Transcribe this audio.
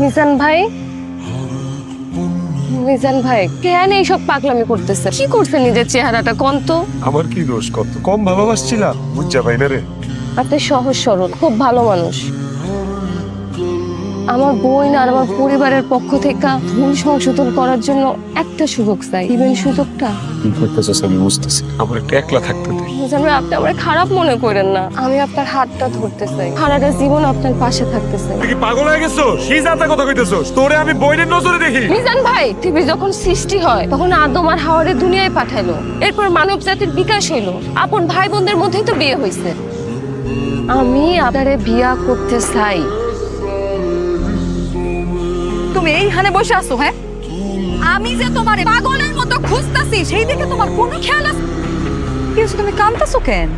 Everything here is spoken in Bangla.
মিজান ভাই? মিজান ভাই কেন এইসব পাগলামি করতেছে কি করছে নিজের চেহারাটা? কোন তো? আমার কি দোষ কত? কম ভালোবাসছিলা বুঝা ভাই না রে। আপনি সহজ সরল খুব ভালো মানুষ। আমার বোন আর আমার পরিবারের পক্ষ থেকে ভুল সংশোধন করার জন্য একটা সুযোগ চাই। দিবেন সুযোগটা? কি করতেছিস আমি বুঝতেছি আমার একটু একলা থাকতে দে। আপনি আমার খারাপ মনে করেন না। আমি আপনার হাতটা ধরতে চাই। সারাটা জীবন আপনার পাশে থাকতে চাই। তুই কি পাগল হয়ে গেছো? সেই জাতা কথা কইতেছস? তোরে আমি বইনের নজরে দেখি। মিজান ভাই টিভি যখন সৃষ্টি হয় তখন আদম আর হাওয়ারে দুনিয়ায় পাঠালো এরপর মানব জাতির বিকাশ হইল। আপন ভাই বোনদের মধ্যেই তো বিয়ে হয়েছে আমি আপনারে বিয়া করতে চাই। তুমি এইখানে বসে আছো হ্যাঁ? আমি যে তোমার পাগলের মতো খুঁজতাছি সেই দিকে তোমার কোনো খেয়াল আছে? কিন্তু তুমি কান্দতেছো কেন?